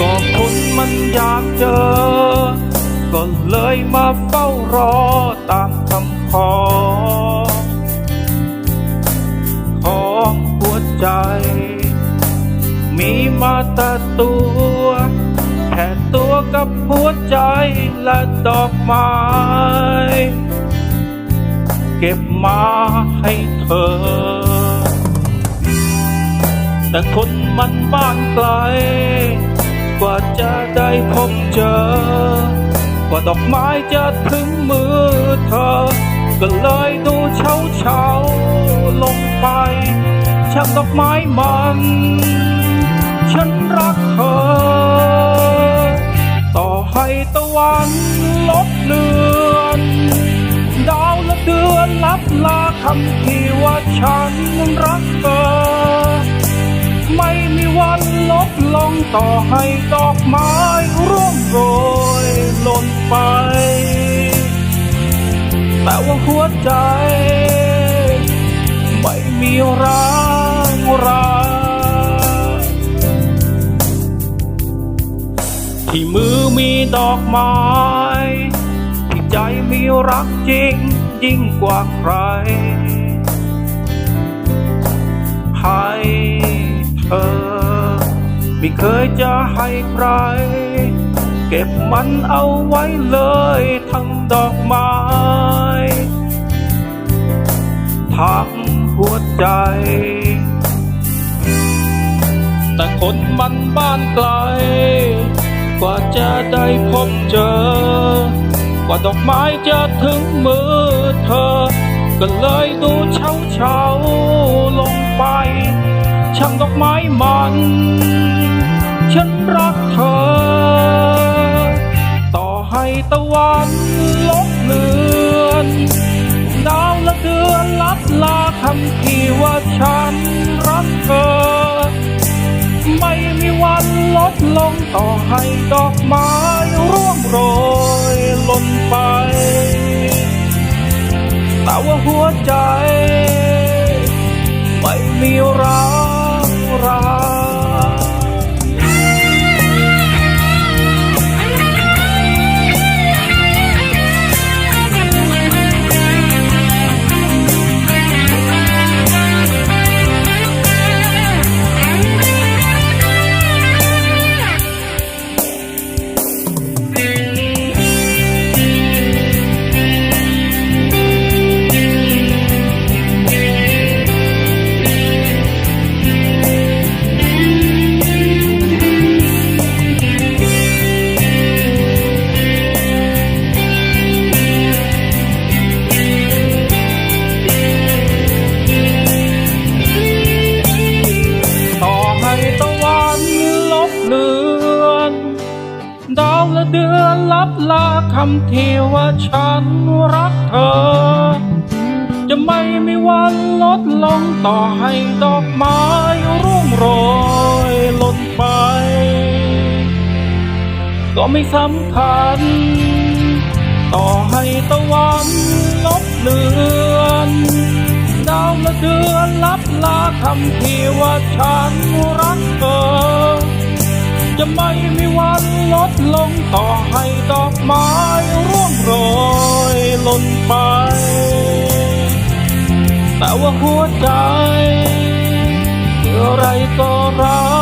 ก็คนมันอยากเจอ ก็เลยมาเฝ้ารอตามคำขอ ของหัวใจ มีมาแต่ตัวแค่ตัวกับหัวใจและดอกไม้เก็บมาให้เธอ แต่คนมันบ้านไกล กว่าจะได้พบเจอ กว่าดอกไม้จะถึงมือเธอ ก็เลยดูเช้าเช้าลงไปช่างดอกไม้มัน ฉันรักเธอ ต่อให้ตะวันลบเลือน ดาวและเดือนลับลาคำที่ว่าฉันรักเธอ ไม่มีวันลดลงต่อให้ดอกไม้ร่วงโรย หล่นไป แต่ว่าหัวใจ ไม่มีร้างรา ที่มือมีดอกไม้ ที่ใจมีรักจริงยิ่งกว่าใคร ให้เธอ ไม่เคยจะให้ใคร เก็บมันเอาไว้เลยทั้งดอกไม้ทั้งหัวใจ แต่คนมันบ้านไกล กว่าจะได้พบเจอ กว่าดอกไม้จะถึงมือเธอ ก็เลยดูเช้าเช้าลงไป ช่างดอกไม้มัน ฉันรักเธอ วันลบเลือนดาวและเดือนลับลาคำที่ว่าฉันรักเธอ ไม่มีวันลดลงต่อให้ดอกไม้ร่วงโรยล่นไป แต่ว่าหัวใจ ไม่มีรา ละเดือนลับลาคำที่ว่าฉันรักเธอ จะไม่มีวันลดลงต่อให้ดอกไม้ร่วงโรยหล่นไป ก็ไม่สำคัญ ต่อให้ตะวันลบเลือนดาวและเดือนลับลาคำที่ว่าฉันรักเธอ จะไม่มีวันลดลงต่อให้ดอกไม้ร่วงโรยหล่นไป แต่ว่าหัวใจเมื่อไรก็รัก